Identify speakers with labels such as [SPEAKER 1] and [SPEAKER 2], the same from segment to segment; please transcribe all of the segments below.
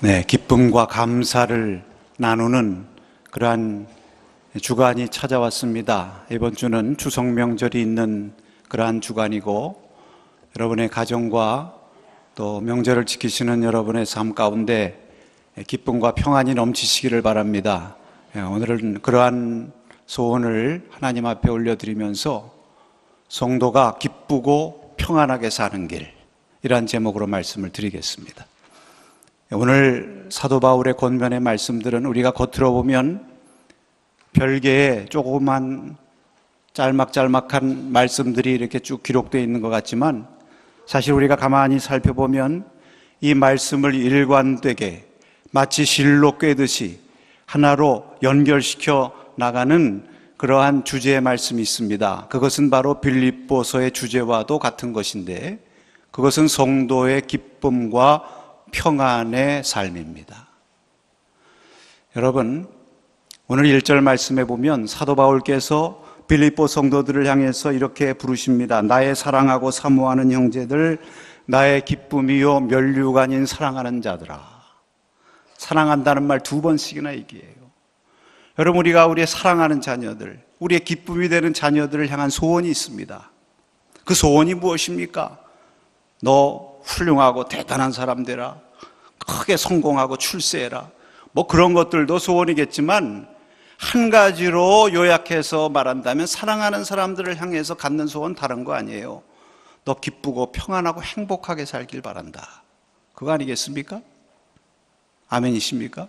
[SPEAKER 1] 네, 기쁨과 감사를 나누는 그러한 주간이 찾아왔습니다. 이번 주는 추석 명절이 있는 그러한 주간이고 여러분의 가정과 또 명절을 지키시는 여러분의 삶 가운데 기쁨과 평안이 넘치시기를 바랍니다. 예, 오늘은 그러한 소원을 하나님 앞에 올려드리면서 성도가 기쁘고 평안하게 사는 길 이러한 제목으로 말씀을 드리겠습니다. 오늘 사도 바울의 권면의 말씀들은 우리가 겉으로 보면 별개의 조그만 짤막짤막한 말씀들이 이렇게 쭉 기록되어 있는 것 같지만 사실 우리가 가만히 살펴보면 이 말씀을 일관되게 마치 실로 꿰듯이 하나로 연결시켜 나가는 그러한 주제의 말씀이 있습니다. 그것은 바로 빌립보서의 주제와도 같은 것인데 그것은 성도의 기쁨과 평안의 삶입니다. 여러분, 오늘 1절 말씀에 보면 사도 바울께서 빌립보 성도들을 향해서 이렇게 부르십니다. 나의 사랑하고 사모하는 형제들, 나의 기쁨이요 멸류관인 사랑하는 자들아. 사랑한다는 말 두 번씩이나 얘기해요. 여러분, 우리가 우리의 사랑하는 자녀들, 우리의 기쁨이 되는 자녀들을 향한 소원이 있습니다. 그 소원이 무엇입니까? 너 훌륭하고 대단한 사람 되라. 크게 성공하고 출세해라. 뭐 그런 것들도 소원이겠지만 한 가지로 요약해서 말한다면 사랑하는 사람들을 향해서 갖는 소원 다른 거 아니에요. 너 기쁘고 평안하고 행복하게 살길 바란다. 그거 아니겠습니까? 아멘이십니까?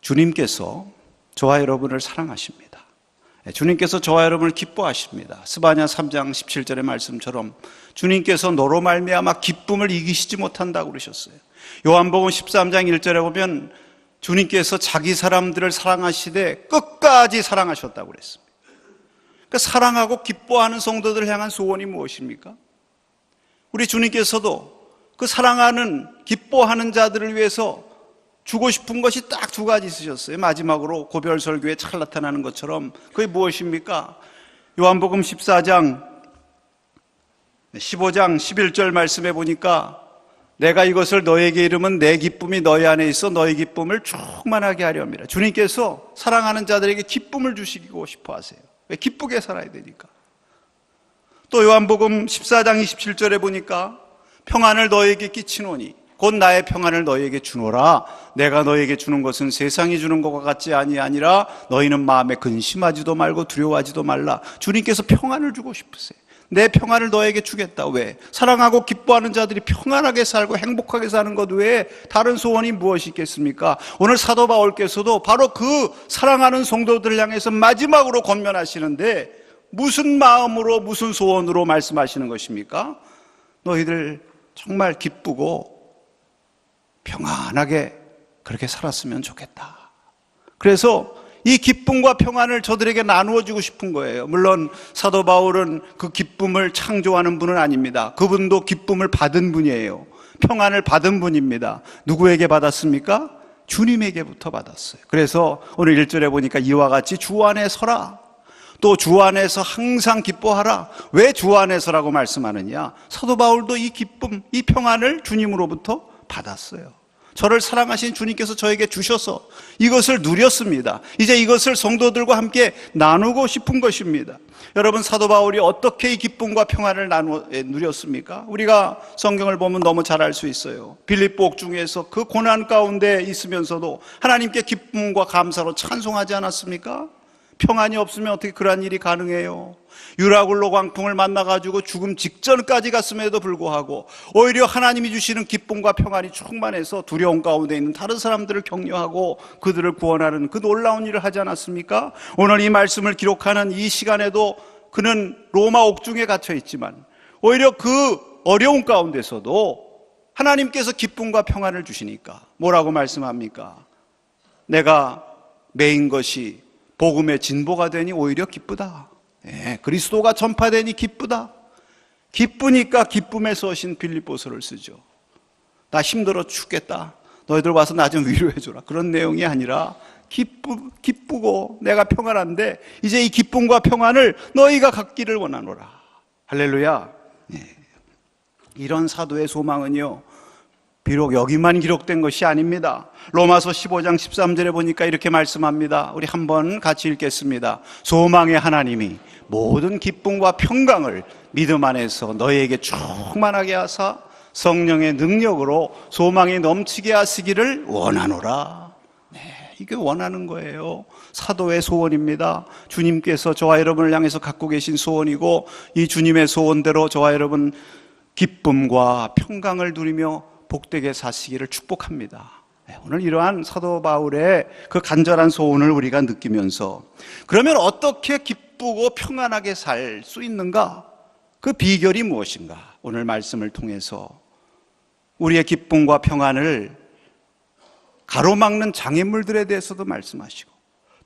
[SPEAKER 1] 주님께서 저와 여러분을 사랑하십니다. 예, 주님께서 저와 여러분을 기뻐하십니다. 스바냐 3장 17절의 말씀처럼 주님께서 너로 말미암아 기쁨을 이기시지 못한다고 그러셨어요. 요한복음 13장 1절에 보면 주님께서 자기 사람들을 사랑하시되 끝까지 사랑하셨다고 그랬습니다. 그러니까 사랑하고 기뻐하는 성도들을 향한 소원이 무엇입니까? 우리 주님께서도 그 사랑하는 기뻐하는 자들을 위해서 주고 싶은 것이 딱 두 가지 있으셨어요. 마지막으로 고별 설교에 잘 나타나는 것처럼 그게 무엇입니까? 요한복음 14장 15장 11절 말씀해 보니까 내가 이것을 너에게 이르면 내 기쁨이 너희 안에 있어 너희 기쁨을 충만하게 하려 합니다. 주님께서 사랑하는 자들에게 기쁨을 주시고 싶어 하세요. 왜 기쁘게 살아야 되니까. 또 요한복음 14장 27절에 보니까 평안을 너에게 끼치노니 곧 나의 평안을 너희에게 주노라. 내가 너희에게 주는 것은 세상이 주는 것과 같지 아니하니라. 너희는 마음에 근심하지도 말고 두려워하지도 말라. 주님께서 평안을 주고 싶으세요. 내 평안을 너에게 주겠다. 왜? 사랑하고 기뻐하는 자들이 평안하게 살고 행복하게 사는 것 외에 다른 소원이 무엇이 있겠습니까? 오늘 사도 바울께서도 바로 그 사랑하는 성도들을 향해서 마지막으로 권면하시는데 무슨 마음으로 무슨 소원으로 말씀하시는 것입니까? 너희들 정말 기쁘고 평안하게 그렇게 살았으면 좋겠다. 그래서 이 기쁨과 평안을 저들에게 나누어 주고 싶은 거예요. 물론 사도 바울은 그 기쁨을 창조하는 분은 아닙니다. 그분도 기쁨을 받은 분이에요. 평안을 받은 분입니다. 누구에게 받았습니까? 주님에게부터 받았어요. 그래서 오늘 1절에 보니까 이와 같이 주 안에 서라. 또 주 안에서 항상 기뻐하라. 왜 주 안에서라고 말씀하느냐? 사도 바울도 이 기쁨, 이 평안을 주님으로부터 받았어요. 저를 사랑하신 주님께서 저에게 주셔서 이것을 누렸습니다. 이제 이것을 성도들과 함께 나누고 싶은 것입니다. 여러분 사도 바울이 어떻게 이 기쁨과 평안을 나누 누렸습니까? 우리가 성경을 보면 너무 잘 알 수 있어요. 빌립보 옥중에서 그 고난 가운데 있으면서도 하나님께 기쁨과 감사로 찬송하지 않았습니까? 평안이 없으면 어떻게 그러한 일이 가능해요? 유라굴로 광풍을 만나가지고 죽음 직전까지 갔음에도 불구하고 오히려 하나님이 주시는 기쁨과 평안이 충만해서 두려움 가운데 있는 다른 사람들을 격려하고 그들을 구원하는 그 놀라운 일을 하지 않았습니까? 오늘 이 말씀을 기록하는 이 시간에도 그는 로마 옥중에 갇혀 있지만 오히려 그 어려운 가운데서도 하나님께서 기쁨과 평안을 주시니까 뭐라고 말씀합니까? 내가 매인 것이 복음의 진보가 되니 오히려 기쁘다. 예, 그리스도가 전파되니 기쁘다. 기쁘니까 기쁨에서 오신 빌립보서를 쓰죠. 나 힘들어 죽겠다. 너희들 와서 나 좀 위로해 줘라. 그런 내용이 아니라 기쁘, 기쁘고 내가 평안한데 이제 이 기쁨과 평안을 너희가 갖기를 원하노라. 할렐루야. 예. 이런 사도의 소망은요. 비록 여기만 기록된 것이 아닙니다. 로마서 15장 13절에 보니까 이렇게 말씀합니다. 우리 한번 같이 읽겠습니다. 소망의 하나님이 모든 기쁨과 평강을 믿음 안에서 너희에게 충만하게 하사 성령의 능력으로 소망이 넘치게 하시기를 원하노라. 네, 이게 원하는 거예요. 사도의 소원입니다. 주님께서 저와 여러분을 향해서 갖고 계신 소원이고 이 주님의 소원대로 저와 여러분 기쁨과 평강을 누리며 복되게 사시기를 축복합니다. 네, 오늘 이러한 사도 바울의 그 간절한 소원을 우리가 느끼면서 그러면 어떻게 기쁘고 평안하게 살 수 있는가? 그 비결이 무엇인가? 오늘 말씀을 통해서 우리의 기쁨과 평안을 가로막는 장애물들에 대해서도 말씀하시고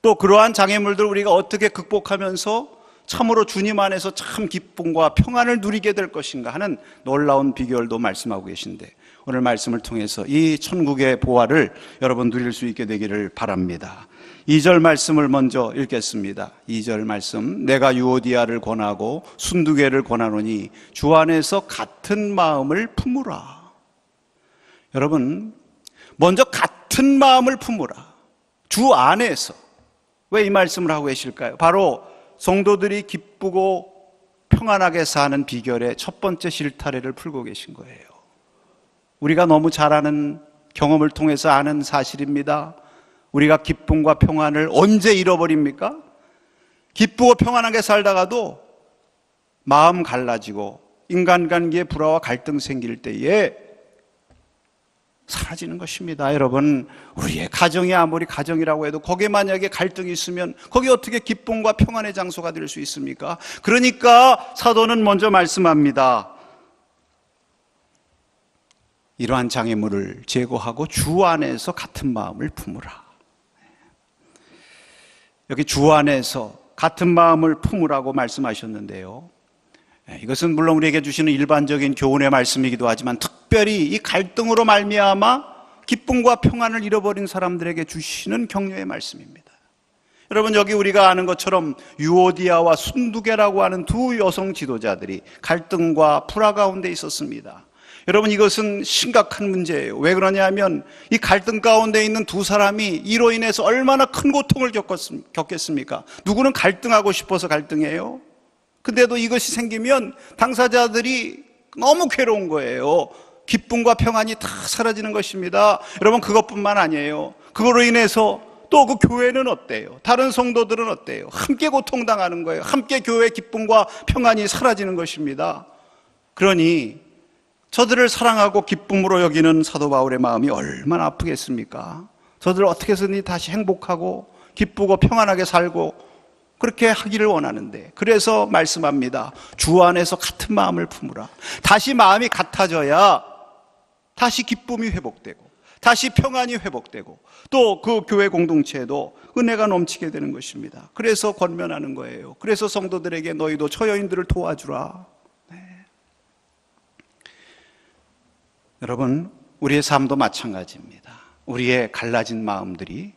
[SPEAKER 1] 또 그러한 장애물들을 우리가 어떻게 극복하면서 참으로 주님 안에서 참 기쁨과 평안을 누리게 될 것인가 하는 놀라운 비결도 말씀하고 계신데 오늘 말씀을 통해서 이 천국의 보화를 여러분 누릴 수 있게 되기를 바랍니다. 2절 말씀을 먼저 읽겠습니다. 2절 말씀. 내가 유오디아를 권하고 순두개를 권하노니 주 안에서 같은 마음을 품으라. 여러분, 먼저 같은 마음을 품으라. 주 안에서. 왜 이 말씀을 하고 계실까요? 바로 성도들이 기쁘고 평안하게 사는 비결의 첫 번째 실타래를 풀고 계신 거예요. 우리가 너무 잘 아는 경험을 통해서 아는 사실입니다. 우리가 기쁨과 평안을 언제 잃어버립니까? 기쁘고 평안하게 살다가도 마음 갈라지고 인간관계에 불화와 갈등 생길 때에 사라지는 것입니다. 여러분, 우리의 가정이 아무리 가정이라고 해도 거기에 만약에 갈등이 있으면 거기 어떻게 기쁨과 평안의 장소가 될 수 있습니까? 그러니까 사도는 먼저 말씀합니다. 이러한 장애물을 제거하고 주 안에서 같은 마음을 품으라. 여기 주 안에서 같은 마음을 품으라고 말씀하셨는데요. 예, 이것은 물론 우리에게 주시는 일반적인 교훈의 말씀이기도 하지만 특별히 이 갈등으로 말미암아 기쁨과 평안을 잃어버린 사람들에게 주시는 격려의 말씀입니다. 여러분 여기 우리가 아는 것처럼 유오디아와 순두개라고 하는 두 여성 지도자들이 갈등과 불화 가운데 있었습니다. 여러분 이것은 심각한 문제예요. 왜 그러냐면 이 갈등 가운데 있는 두 사람이 이로 인해서 얼마나 큰 고통을 겪겠습니까? 누구는 갈등하고 싶어서 갈등해요. 근데도 이것이 생기면 당사자들이 너무 괴로운 거예요. 기쁨과 평안이 다 사라지는 것입니다. 여러분 그것뿐만 아니에요. 그거로 인해서 또 그 교회는 어때요? 다른 성도들은 어때요? 함께 고통당하는 거예요. 함께 교회 기쁨과 평안이 사라지는 것입니다. 그러니 저들을 사랑하고 기쁨으로 여기는 사도 바울의 마음이 얼마나 아프겠습니까? 저들을 어떻게 해서든 다시 행복하고 기쁘고 평안하게 살고 그렇게 하기를 원하는데 그래서 말씀합니다. 주 안에서 같은 마음을 품으라. 다시 마음이 같아져야 다시 기쁨이 회복되고 다시 평안이 회복되고 또 그 교회 공동체에도 은혜가 넘치게 되는 것입니다. 그래서 권면하는 거예요. 그래서 성도들에게 너희도 처여인들을 도와주라. 여러분, 우리의 삶도 마찬가지입니다. 우리의 갈라진 마음들이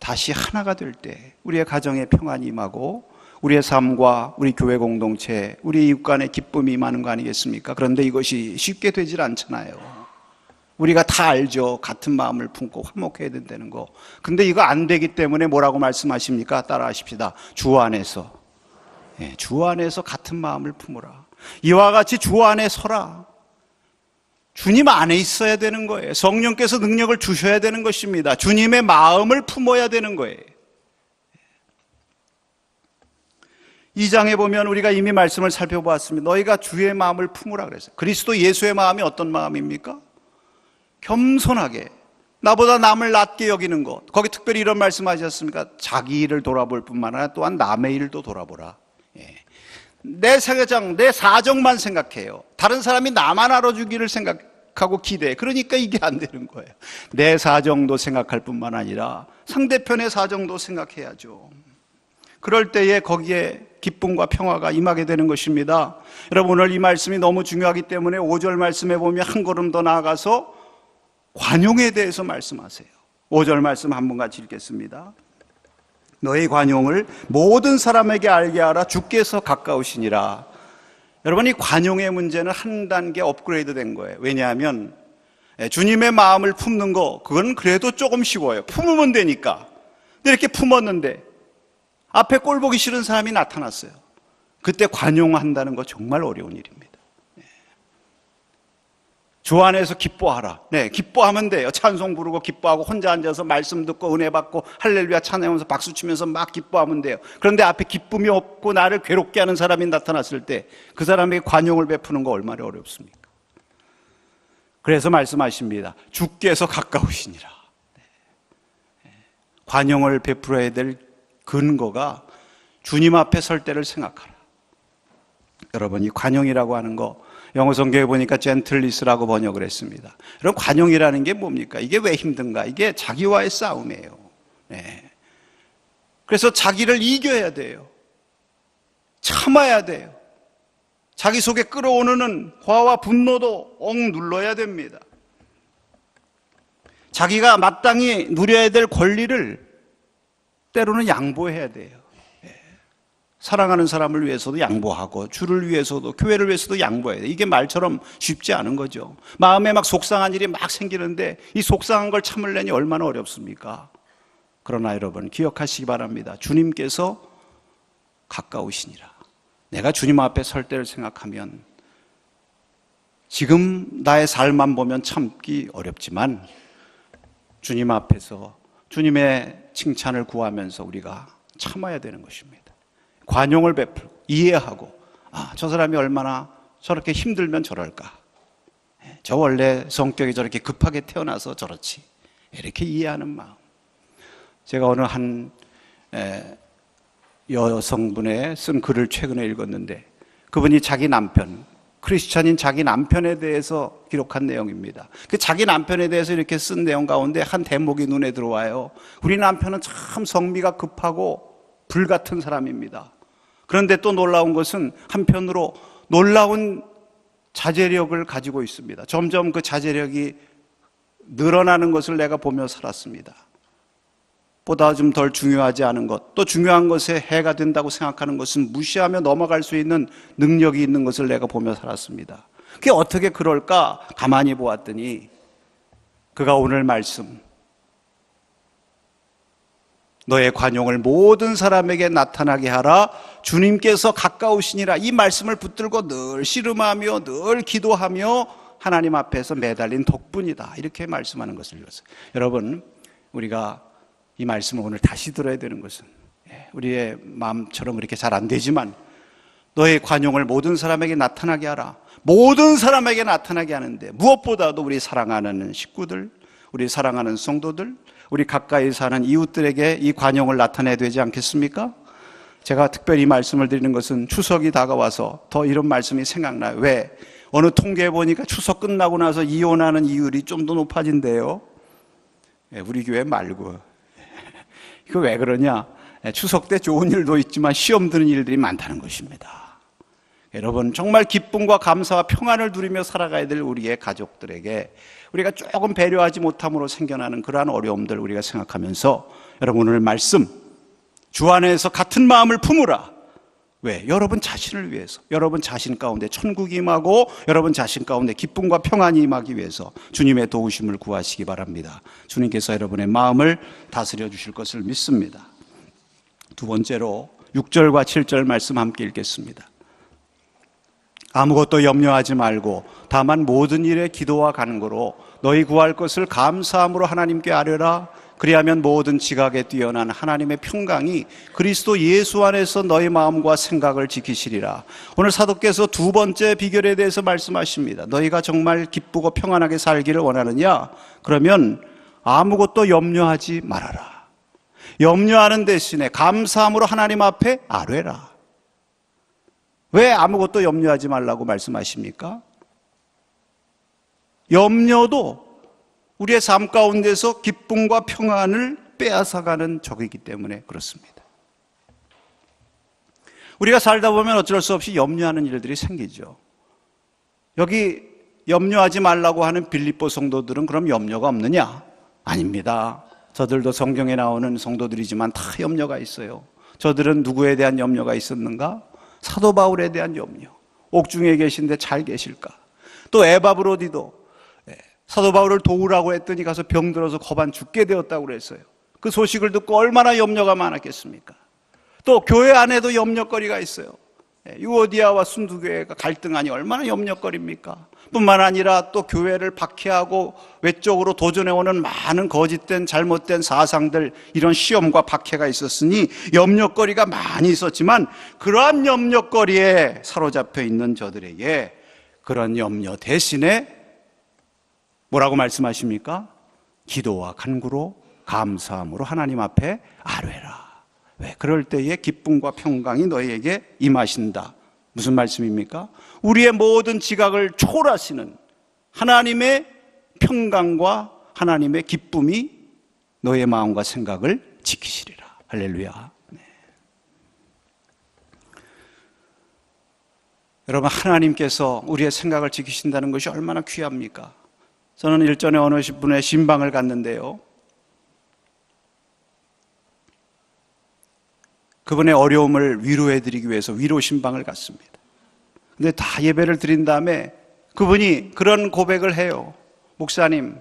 [SPEAKER 1] 다시 하나가 될 때 우리의 가정에 평안이 임하고 우리의 삶과 우리 교회 공동체, 우리 이웃 간의 기쁨이 임하는 거 아니겠습니까? 그런데 이것이 쉽게 되질 않잖아요. 우리가 다 알죠. 같은 마음을 품고 화목해야 된다는 거. 근데 이거 안 되기 때문에 뭐라고 말씀하십니까? 따라 하십시다. 주 안에서. 예, 주 안에서 같은 마음을 품으라. 이와 같이 주 안에 서라. 주님 안에 있어야 되는 거예요. 성령께서 능력을 주셔야 되는 것입니다. 주님의 마음을 품어야 되는 거예요. 이 장에 보면 우리가 이미 말씀을 살펴보았습니다. 너희가 주의 마음을 품으라 그랬어요. 그리스도 예수의 마음이 어떤 마음입니까? 겸손하게 나보다 남을 낮게 여기는 것. 거기 특별히 이런 말씀 하셨습니까? 자기 일을 돌아볼 뿐만 아니라 또한 남의 일도 돌아보라. 예. 내 사정, 내 사정만 생각해요. 다른 사람이 나만 알아주기를 생각하고 기대해. 그러니까 이게 안 되는 거예요. 내 사정도 생각할 뿐만 아니라 상대편의 사정도 생각해야죠. 그럴 때에 거기에 기쁨과 평화가 임하게 되는 것입니다. 여러분 오늘 이 말씀이 너무 중요하기 때문에 5절 말씀에 보면 한 걸음 더 나아가서 관용에 대해서 말씀하세요. 5절 말씀 한번 같이 읽겠습니다. 너의 관용을 모든 사람에게 알게 하라 주께서 가까우시니라. 여러분 이 관용의 문제는 한 단계 업그레이드 된 거예요. 왜냐하면 예, 주님의 마음을 품는 거, 그건 그래도 조금 쉬워요. 품으면 되니까. 근데 이렇게 품었는데, 앞에 꼴 보기 싫은 사람이 나타났어요. 그때 관용한다는 거 정말 어려운 일입니다. 네. 주 안에서 기뻐하라. 네, 기뻐하면 돼요. 찬송 부르고 기뻐하고 혼자 앉아서 말씀 듣고 은혜 받고 할렐루야 찬양하면서 박수 치면서 막 기뻐하면 돼요. 그런데 앞에 기쁨이 없고 나를 괴롭게 하는 사람이 나타났을 때 그 사람에게 관용을 베푸는 거 얼마나 어렵습니까? 그래서 말씀하십니다. 주께서 가까우시니라. 네. 관용을 베풀어야 될 근거가 주님 앞에 설 때를 생각하라. 여러분, 이 관용이라고 하는 거, 영어 성경에 보니까 젠틀리스라고 번역을 했습니다. 여러분, 관용이라는 게 뭡니까? 이게 왜 힘든가? 이게 자기와의 싸움이에요. 네. 그래서 자기를 이겨야 돼요. 참아야 돼요. 자기 속에 끌어오는 화와 분노도 억 눌러야 됩니다. 자기가 마땅히 누려야 될 권리를 때로는 양보해야 돼요. 예. 사랑하는 사람을 위해서도 양보하고 주를 위해서도 교회를 위해서도 양보해야 돼. 이게 말처럼 쉽지 않은 거죠. 마음에 막 속상한 일이 막 생기는데 이 속상한 걸 참으려니 얼마나 어렵습니까? 그러나 여러분 기억하시기 바랍니다. 주님께서 가까우시니라. 내가 주님 앞에 설 때를 생각하면 지금 나의 삶만 보면 참기 어렵지만 주님 앞에서 주님의 칭찬을 구하면서 우리가 참아야 되는 것입니다. 관용을 베풀고 이해하고 아, 저 사람이 얼마나 저렇게 힘들면 저럴까? 예, 저 원래 성격이 저렇게 급하게 태어나서 저렇지. 이렇게 이해하는 마음. 제가 어느 한 에, 여성분의 쓴 글을 최근에 읽었는데 그분이 자기 남편, 크리스찬인 자기 남편에 대해서 기록한 내용입니다. 그 자기 남편에 대해서 이렇게 쓴 내용 가운데 한 대목이 눈에 들어와요. 우리 남편은 참 성미가 급하고 불 같은 사람입니다. 그런데 또 놀라운 것은 한편으로 놀라운 자제력을 가지고 있습니다. 점점 그 자제력이 늘어나는 것을 내가 보며 살았습니다. 보다 좀 덜 중요하지 않은 것, 또 중요한 것에 해가 된다고 생각하는 것은 무시하며 넘어갈 수 있는 능력이 있는 것을 내가 보며 살았습니다. 그게 어떻게 그럴까? 가만히 보았더니 그가 오늘 말씀, 너의 관용을 모든 사람에게 나타나게 하라. 주님께서 가까우시니라. 이 말씀을 붙들고 늘 씨름하며 늘 기도하며 하나님 앞에서 매달린 덕분이다. 이렇게 말씀하는 것을 읽었어요. 여러분, 우리가 이 말씀을 오늘 다시 들어야 되는 것은 예, 우리의 마음처럼 그렇게 잘 안 되지만 너의 관용을 모든 사람에게 나타나게 하라. 모든 사람에게 나타나게 하는데 무엇보다도 우리 사랑하는 식구들, 우리 사랑하는 성도들, 우리 가까이 사는 이웃들에게 이 관용을 나타내야 되지 않겠습니까? 제가 특별히 말씀을 드리는 것은 추석이 다가와서 더 이런 말씀이 생각나요. 왜? 어느 통계에 보니까 추석 끝나고 나서 이혼하는 이율이 좀 더 높아진대요. 예, 우리 교회 말고. 이거 왜 그러냐? 예, 추석 때 좋은 일도 있지만 시험 드는 일들이 많다는 것입니다. 여러분, 정말 기쁨과 감사와 평안을 누리며 살아가야 될 우리의 가족들에게 우리가 조금 배려하지 못함으로 생겨나는 그러한 어려움들 우리가 생각하면서 여러분 오늘 말씀 주 안에서 같은 마음을 품으라. 왜? 여러분 자신을 위해서, 여러분 자신 가운데 천국이 임하고 여러분 자신 가운데 기쁨과 평안이 임하기 위해서 주님의 도우심을 구하시기 바랍니다. 주님께서 여러분의 마음을 다스려 주실 것을 믿습니다. 두 번째로 6절과 7절 말씀 함께 읽겠습니다. 아무것도 염려하지 말고 다만 모든 일에 기도와 간구로 너희 구할 것을 감사함으로 하나님께 아뢰라 그리하면 모든 지각에 뛰어난 하나님의 평강이 그리스도 예수 안에서 너희 마음과 생각을 지키시리라. 오늘 사도께서 두 번째 비결에 대해서 말씀하십니다. 너희가 정말 기쁘고 평안하게 살기를 원하느냐? 그러면 아무것도 염려하지 말아라. 염려하는 대신에 감사함으로 하나님 앞에 아뢰라. 왜 아무것도 염려하지 말라고 말씀하십니까? 염려도 우리의 삶 가운데서 기쁨과 평안을 빼앗아가는 적이기 때문에 그렇습니다. 우리가 살다 보면 어쩔 수 없이 염려하는 일들이 생기죠. 여기 염려하지 말라고 하는 빌립보 성도들은 그럼 염려가 없느냐? 아닙니다. 저들도 성경에 나오는 성도들이지만 다 염려가 있어요. 저들은 누구에 대한 염려가 있었는가? 사도 바울에 대한 염려. 옥중에 계신데 잘 계실까? 또 에바브로디도 사도 바울을 도우라고 했더니 가서 병들어서 거반 죽게 되었다고 그랬어요. 그 소식을 듣고 얼마나 염려가 많았겠습니까? 또 교회 안에도 염려거리가 있어요. 예, 유오디아와 순두교회가 갈등하니 얼마나 염려거리입니까? 뿐만 아니라 또 교회를 박해하고 외적으로 도전해오는 많은 거짓된 잘못된 사상들 이런 시험과 박해가 있었으니 염려거리가 많이 있었지만 그러한 염려거리에 사로잡혀 있는 저들에게 그런 염려 대신에 뭐라고 말씀하십니까? 기도와 간구로 감사함으로 하나님 앞에 아뢰라. 왜? 그럴 때에 기쁨과 평강이 너희에게 임하신다. 무슨 말씀입니까? 우리의 모든 지각을 초월하시는 하나님의 평강과 하나님의 기쁨이 너의 마음과 생각을 지키시리라. 할렐루야. 네. 여러분, 하나님께서 우리의 생각을 지키신다는 것이 얼마나 귀합니까? 저는 일전에 어느 분의 신방을 갔는데요. 그분의 어려움을 위로해 드리기 위해서 위로 신방을 갔습니다. 근데 다 예배를 드린 다음에 그분이 그런 고백을 해요. 목사님,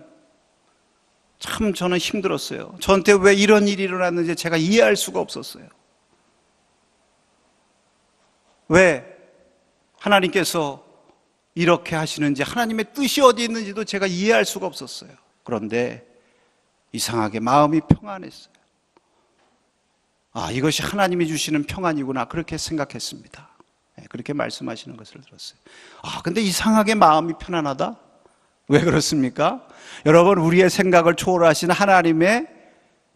[SPEAKER 1] 참 저는 힘들었어요. 저한테 왜 이런 일이 일어났는지 제가 이해할 수가 없었어요. 왜 하나님께서 이렇게 하시는지 하나님의 뜻이 어디 있는지도 제가 이해할 수가 없었어요. 그런데 이상하게 마음이 평안했어요. 아, 이것이 하나님이 주시는 평안이구나. 그렇게 생각했습니다. 네, 그렇게 말씀하시는 것을 들었어요. 아, 근데 이상하게 마음이 편안하다? 왜 그렇습니까? 여러분, 우리의 생각을 초월하신 하나님의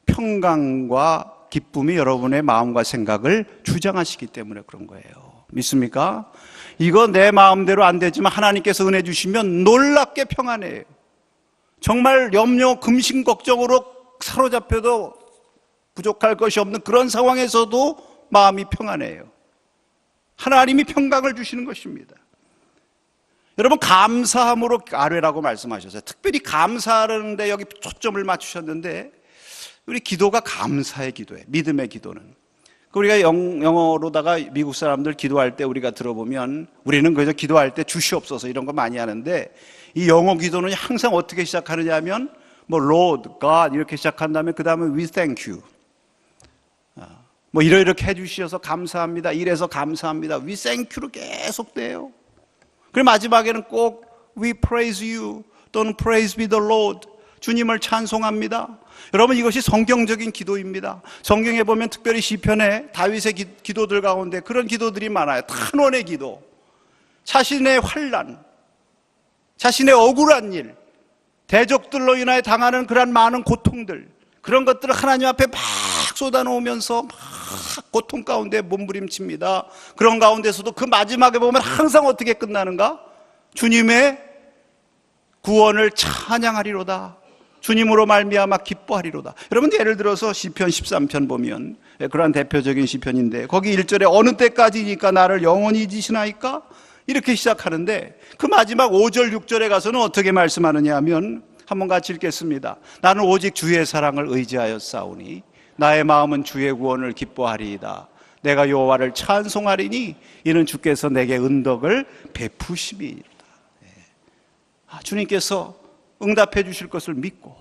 [SPEAKER 1] 평강과 기쁨이 여러분의 마음과 생각을 주장하시기 때문에 그런 거예요. 믿습니까? 이거 내 마음대로 안 되지만 하나님께서 은혜 주시면 놀랍게 평안해요. 정말 염려, 금신, 걱정으로 사로잡혀도 부족할 것이 없는 그런 상황에서도 마음이 평안해요. 하나님이 평강을 주시는 것입니다. 여러분 감사함으로 아뢰라고 말씀하셨어요. 특별히 감사하는데 여기 초점을 맞추셨는데 우리 기도가 감사의 기도예요. 믿음의 기도는. 그 우리가 영, 영어로다가 미국 사람들 기도할 때 우리가 들어보면 우리는 그저 기도할 때 주시옵소서 이런 거 많이 하는데 이 영어 기도는 항상 어떻게 시작하느냐 하면 뭐 Lord, God 이렇게 시작한 다음에 그 다음에 We thank you. 뭐 이러이렇게 해주셔서 감사합니다. 이래서 감사합니다. Thank you로 계속 돼요. 그리고 마지막에는 꼭 We praise you 또는 Praise be the Lord 주님을 찬송합니다. 여러분 이것이 성경적인 기도입니다. 성경에 보면 특별히 시편에 다윗의 기, 도들 가운데 그런 기도들이 많아요. 탄원의 기도, 자신의 환란, 자신의 억울한 일, 대적들로 인하여 당하는 그런 많은 고통들 그런 것들을 하나님 앞에 막 쏟아놓으면서 막 고통 가운데 몸부림칩니다. 그런 가운데서도 그 마지막에 보면 항상 어떻게 끝나는가? 주님의 구원을 찬양하리로다. 주님으로 말미암아 기뻐하리로다. 여러분 예를 들어서 시편 13편 보면 그러한 대표적인 시편인데 거기 1절에 어느 때까지니까 나를 영원히 잊으시나이까? 이렇게 시작하는데 그 마지막 5절 6절에 가서는 어떻게 말씀하느냐 하면 한번 같이 읽겠습니다. 나는 오직 주의 사랑을 의지하여 싸우니 나의 마음은 주의 구원을 기뻐하리이다. 내가 여호와를 찬송하리니 이는 주께서 내게 은덕을 베푸심이다. 네. 아, 주님께서 응답해 주실 것을 믿고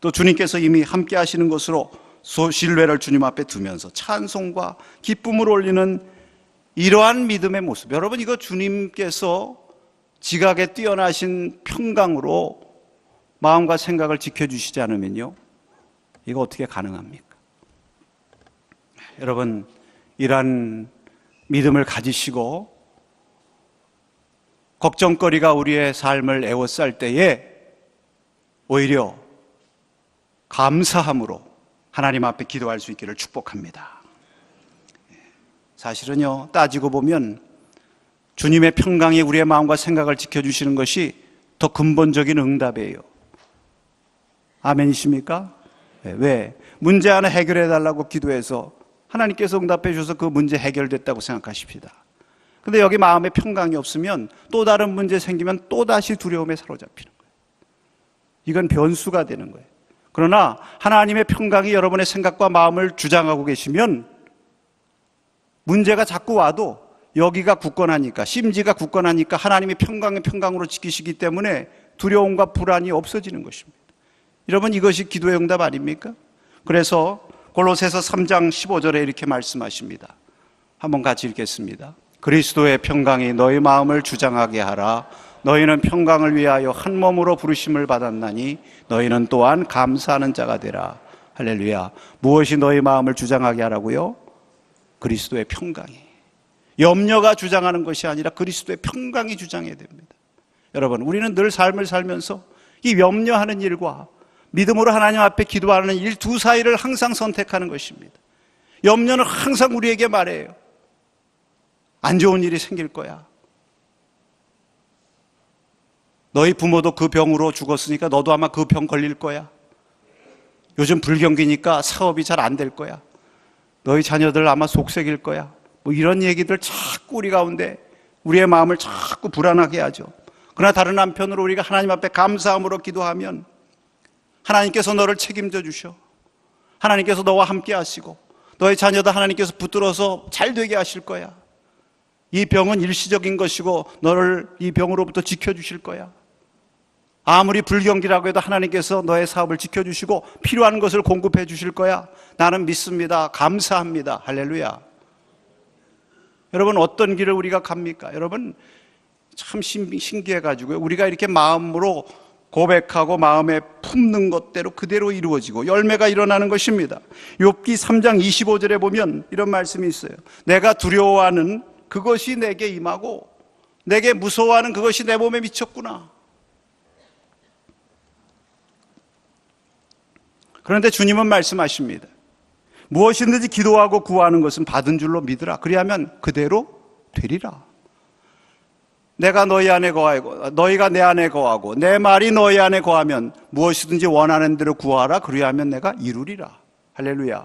[SPEAKER 1] 또 주님께서 이미 함께 하시는 것으로 신뢰를 주님 앞에 두면서 찬송과 기쁨을 올리는 이러한 믿음의 모습. 여러분 이거 주님께서 지각에 뛰어나신 평강으로 마음과 생각을 지켜주시지 않으면요. 이거 어떻게 가능합니까? 여러분, 이러한 믿음을 가지시고 걱정거리가 우리의 삶을 애워쌀 때에 오히려 감사함으로 하나님 앞에 기도할 수 있기를 축복합니다. 사실은요, 따지고 보면 주님의 평강이 우리의 마음과 생각을 지켜주시는 것이 더 근본적인 응답이에요. 아멘이십니까? 왜? 문제 하나 해결해 달라고 기도해서 하나님께서 응답해 주셔서 그 문제 해결됐다고 생각하십시다. 근데 여기 마음에 평강이 없으면 또 다른 문제 생기면 또 다시 두려움에 사로잡히는 거예요. 이건 변수가 되는 거예요. 그러나 하나님의 평강이 여러분의 생각과 마음을 주장하고 계시면 문제가 자꾸 와도 여기가 굳건하니까 심지가 굳건하니까 하나님이 평강의 평강으로 지키시기 때문에 두려움과 불안이 없어지는 것입니다. 여러분 이것이 기도의 응답 아닙니까? 그래서 골로새서 3장 15절에 이렇게 말씀하십니다. 한번 같이 읽겠습니다. 그리스도의 평강이 너희 마음을 주장하게 하라. 너희는 평강을 위하여 한 몸으로 부르심을 받았나니 너희는 또한 감사하는 자가 되라. 할렐루야. 무엇이 너희 마음을 주장하게 하라고요? 그리스도의 평강이. 염려가 주장하는 것이 아니라 그리스도의 평강이 주장해야 됩니다. 여러분, 우리는 늘 삶을 살면서 이 염려하는 일과 믿음으로 하나님 앞에 기도하는 일 두 사이를 항상 선택하는 것입니다. 염려는 항상 우리에게 말해요. 안 좋은 일이 생길 거야. 너희 부모도 그 병으로 죽었으니까 너도 아마 그 병 걸릴 거야. 요즘 불경기니까 사업이 잘 안 될 거야. 너희 자녀들 아마 속색일 거야. 뭐 이런 얘기들 자꾸 우리 가운데 우리의 마음을 자꾸 불안하게 하죠. 그러나 다른 한편으로 우리가 하나님 앞에 감사함으로 기도하면 하나님께서 너를 책임져 주셔. 하나님께서 너와 함께 하시고 너의 자녀도 하나님께서 붙들어서 잘 되게 하실 거야. 이 병은 일시적인 것이고 너를 이 병으로부터 지켜 주실 거야. 아무리 불경기라고 해도 하나님께서 너의 사업을 지켜 주시고 필요한 것을 공급해 주실 거야. 나는 믿습니다. 감사합니다. 할렐루야. 여러분 어떤 길을 우리가 갑니까? 여러분 참 신기해 가지고요. 우리가 이렇게 마음으로 고백하고 마음에 품는 것대로 그대로 이루어지고 열매가 일어나는 것입니다. 욥기 3장 25절에 보면 이런 말씀이 있어요. 내가 두려워하는 그것이 내게 임하고 내게 무서워하는 그것이 내 몸에 미쳤구나. 그런데 주님은 말씀하십니다. 무엇이든지 기도하고 구하는 것은 받은 줄로 믿으라. 그리하면 그대로 되리라. 내가 너희 안에 거하고 너희가 내 안에 거하고 내 말이 너희 안에 거하면 무엇이든지 원하는 대로 구하라. 그리하면 내가 이루리라. 할렐루야.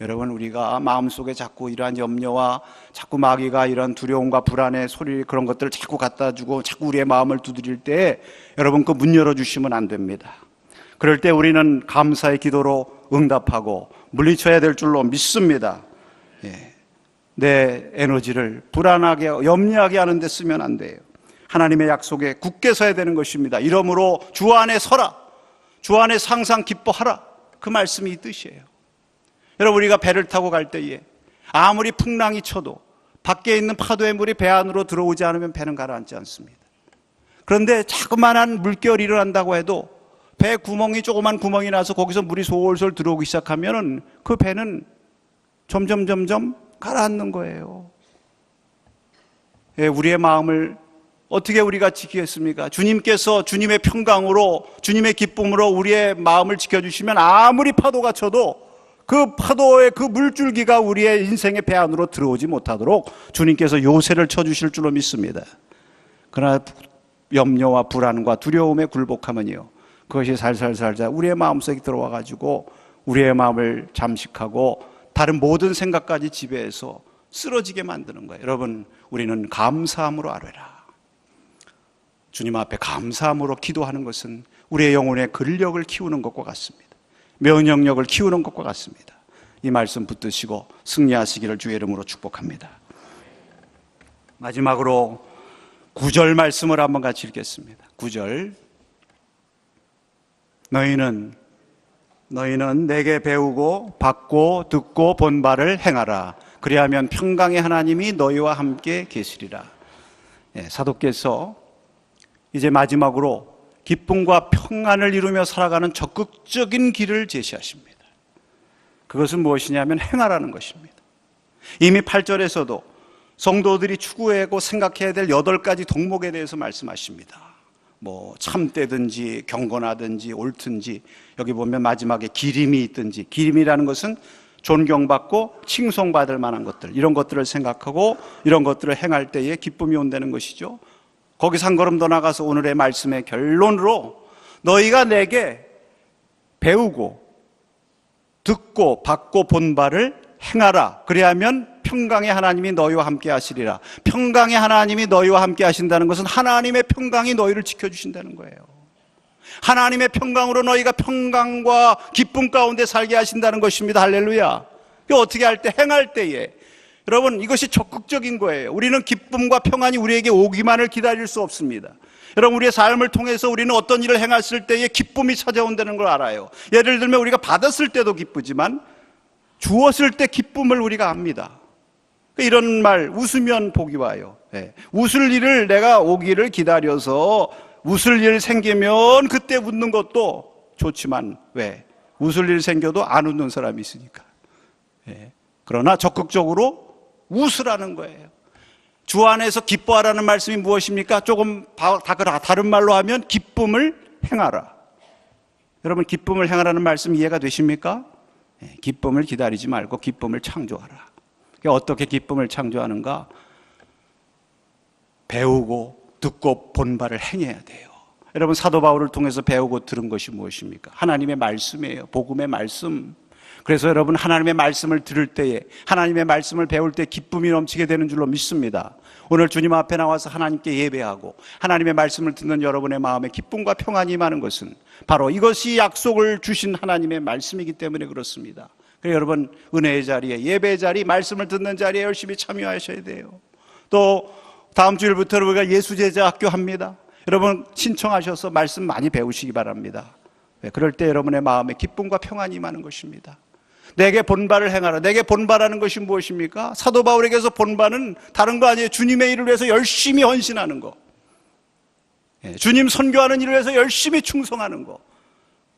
[SPEAKER 1] 여러분 우리가 마음속에 자꾸 이러한 염려와 자꾸 마귀가 이런 두려움과 불안의 소리 그런 것들을 자꾸 갖다 주고 자꾸 우리의 마음을 두드릴 때 여러분 그 문 열어 주시면 안 됩니다. 그럴 때 우리는 감사의 기도로 응답하고 물리쳐야 될 줄로 믿습니다. 예. 내 에너지를 불안하게 염려하게 하는 데 쓰면 안 돼요. 하나님의 약속에 굳게 서야 되는 것입니다. 이러므로 주 안에 서라. 주 안에 상상 기뻐하라. 그 말씀이 이 뜻이에요. 여러분 우리가 배를 타고 갈 때에 아무리 풍랑이 쳐도 밖에 있는 파도의 물이 배 안으로 들어오지 않으면 배는 가라앉지 않습니다. 그런데 자그마한 물결이 일어난다고 해도 배 구멍이 조그만 구멍이 나서 거기서 물이 솔솔 들어오기 시작하면은 그 배는 점점 점점 가라앉는 거예요. 예, 우리의 마음을 어떻게 우리가 지키겠습니까? 주님께서 주님의 평강으로 주님의 기쁨으로 우리의 마음을 지켜주시면 아무리 파도가 쳐도 그 파도의 그 물줄기가 우리의 인생의 배 안으로 들어오지 못하도록 주님께서 요새를 쳐주실 줄로 믿습니다. 그러나 염려와 불안과 두려움에 굴복하면요. 그것이 살살살살 우리의 마음속에 들어와 가지고 우리의 마음을 잠식하고 다른 모든 생각까지 지배해서 쓰러지게 만드는 거예요. 여러분, 우리는 감사함으로 아뢰라. 주님 앞에 감사함으로 기도하는 것은 우리의 영혼의 근력을 키우는 것과 같습니다. 면역력을 키우는 것과 같습니다. 이 말씀 붙드시고 승리하시기를 주의 이름으로 축복합니다. 마지막으로 구절 말씀을 한번 같이 읽겠습니다. 구절 너희는 너희는 내게 배우고 받고 듣고 본 바를 행하라. 그리하면 평강의 하나님이 너희와 함께 계시리라. 예, 사도께서 이제 마지막으로 기쁨과 평안을 이루며 살아가는 적극적인 길을 제시하십니다. 그것은 무엇이냐면 행하라는 것입니다. 이미 8절에서도 성도들이 추구하고 생각해야 될 여덟 가지 덕목에 대해서 말씀하십니다. 뭐 참되든지 경건하든지 옳든지 여기 보면 마지막에 기림이 있든지 기림이라는 것은 존경받고 칭송받을 만한 것들 이런 것들을 생각하고 이런 것들을 행할 때에 기쁨이 온다는 것이죠. 거기서 한 걸음 더 나가서 오늘의 말씀의 결론으로 너희가 내게 배우고 듣고 받고 본 바를 행하라. 그래야면 평강의 하나님이 너희와 함께 하시리라. 평강의 하나님이 너희와 함께 하신다는 것은 하나님의 평강이 너희를 지켜주신다는 거예요. 하나님의 평강으로 너희가 평강과 기쁨 가운데 살게 하신다는 것입니다. 할렐루야. 어떻게 할 때, 행할 때에 여러분, 이것이 적극적인 거예요. 우리는 기쁨과 평안이 우리에게 오기만을 기다릴 수 없습니다. 여러분, 우리의 삶을 통해서 우리는 어떤 일을 행했을 때에 기쁨이 찾아온다는 걸 알아요. 예를 들면 우리가 받았을 때도 기쁘지만 주었을 때 기쁨을 우리가 압니다. 그러니까 이런 말, 웃으면 복이 와요. 예. 웃을 일을 내가 오기를 기다려서 웃을 일 생기면 그때 웃는 것도 좋지만 왜? 웃을 일 생겨도 안 웃는 사람이 있으니까. 예. 그러나 적극적으로 웃으라는 거예요. 주 안에서 기뻐하라는 말씀이 무엇입니까? 조금 다른 말로 하면 기쁨을 행하라. 여러분 기쁨을 행하라는 말씀 이해가 되십니까? 예, 기쁨을 기다리지 말고 기쁨을 창조하라. 어떻게 기쁨을 창조하는가? 배우고 듣고 본 바를 행해야 돼요. 여러분 사도 바울을 통해서 배우고 들은 것이 무엇입니까? 하나님의 말씀이에요. 복음의 말씀. 그래서 여러분 하나님의 말씀을 들을 때에 하나님의 말씀을 배울 때 기쁨이 넘치게 되는 줄로 믿습니다. 오늘 주님 앞에 나와서 하나님께 예배하고 하나님의 말씀을 듣는 여러분의 마음에 기쁨과 평안이 임하는 것은 바로 이것이 약속을 주신 하나님의 말씀이기 때문에 그렇습니다. 그래서 여러분 은혜의 자리에 예배의 자리 말씀을 듣는 자리에 열심히 참여하셔야 돼요. 또 다음 주일부터 우리가 예수 제자 학교 합니다. 여러분 신청하셔서 말씀 많이 배우시기 바랍니다. 네, 그럴 때 여러분의 마음에 기쁨과 평안이 임하는 것입니다. 내게 본바를 행하라. 내게 본바라는 것이 무엇입니까? 사도 바울에게서 본바는 다른 거 아니에요. 주님의 일을 위해서 열심히 헌신하는 거. 예, 주님 선교하는 일을 위해서 열심히 충성하는 거.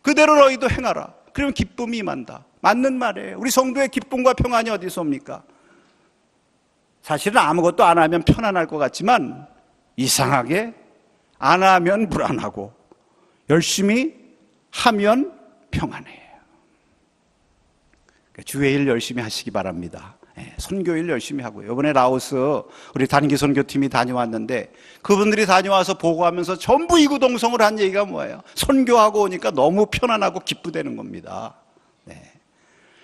[SPEAKER 1] 그대로 너희도 행하라. 그러면 기쁨이 임한다. 맞는 말이에요. 우리 성도의 기쁨과 평안이 어디서 옵니까? 사실은 아무것도 안 하면 편안할 것 같지만 이상하게 안 하면 불안하고 열심히 하면 평안해요. 그러니까 주의 일 열심히 하시기 바랍니다. 예, 선교 일 열심히 하고요. 이번에 라오스 우리 단기 선교팀이 다녀왔는데 그분들이 다녀와서 보고하면서 전부 이구동성을 한 얘기가 뭐예요? 선교하고 오니까 너무 편안하고 기쁘다는 겁니다.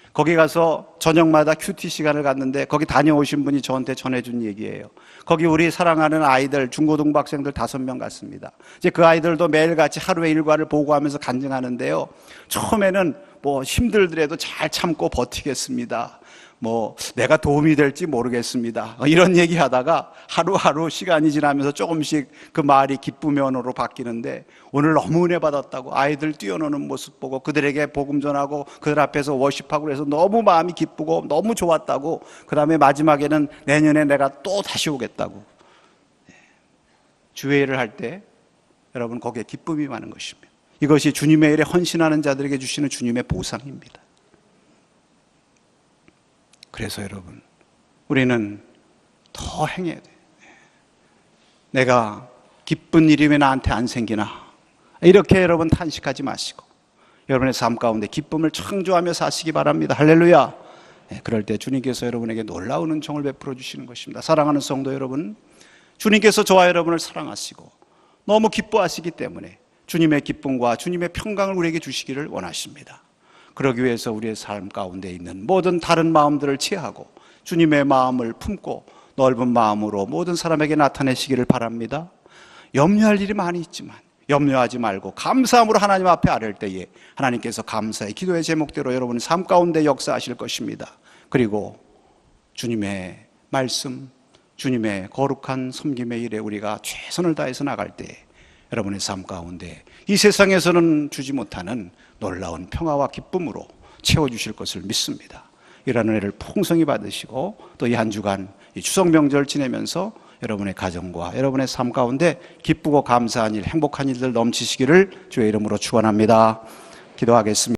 [SPEAKER 1] 네. 거기 가서 저녁마다 큐티 시간을 갖는데 거기 다녀오신 분이 저한테 전해준 얘기예요. 거기 우리 사랑하는 아이들 중고등부 학생들 다섯 명 갔습니다. 이제 그 아이들도 매일같이 하루의 일과를 보고하면서 간증하는데요. 처음에는 뭐 힘들더라도 잘 참고 버티겠습니다. 뭐 내가 도움이 될지 모르겠습니다. 이런 얘기 하다가 하루하루 시간이 지나면서 조금씩 그 말이 기쁨의 언어로 바뀌는데 오늘 너무 은혜 받았다고 아이들 뛰어노는 모습 보고 그들에게 복음 전하고 그들 앞에서 워십하고 그래서 너무 마음이 기쁘고 너무 좋았다고 그 다음에 마지막에는 내년에 내가 또 다시 오겠다고 네. 주의 일을 할때 여러분 거기에 기쁨이 많은 것입니다. 이것이 주님의 일에 헌신하는 자들에게 주시는 주님의 보상입니다. 그래서 여러분, 우리는 더 행해야 돼. 내가 기쁜 일이 왜 나한테 안 생기나? 이렇게 여러분 탄식하지 마시고 여러분의 삶 가운데 기쁨을 창조하며 사시기 바랍니다. 할렐루야. 네, 그럴 때 주님께서 여러분에게 놀라운 은총을 베풀어 주시는 것입니다. 사랑하는 성도 여러분, 주님께서 저와 여러분을 사랑하시고 너무 기뻐하시기 때문에 주님의 기쁨과 주님의 평강을 우리에게 주시기를 원하십니다. 그러기 위해서 우리의 삶 가운데 있는 모든 다른 마음들을 취하고 주님의 마음을 품고 넓은 마음으로 모든 사람에게 나타내시기를 바랍니다. 염려할 일이 많이 있지만 염려하지 말고 감사함으로 하나님 앞에 아랠 때에 하나님께서 감사의 기도의 제목대로 여러분의 삶 가운데 역사하실 것입니다. 그리고 주님의 말씀, 주님의 거룩한 섬김의 일에 우리가 최선을 다해서 나갈 때 여러분의 삶 가운데 이 세상에서는 주지 못하는 놀라운 평화와 기쁨으로 채워주실 것을 믿습니다. 이런 은혜를 풍성히 받으시고 또 이 한 주간 이 추석 명절 지내면서 여러분의 가정과 여러분의 삶 가운데 기쁘고 감사한 일, 행복한 일들 넘치시기를 주의 이름으로 축원합니다. 기도하겠습니다.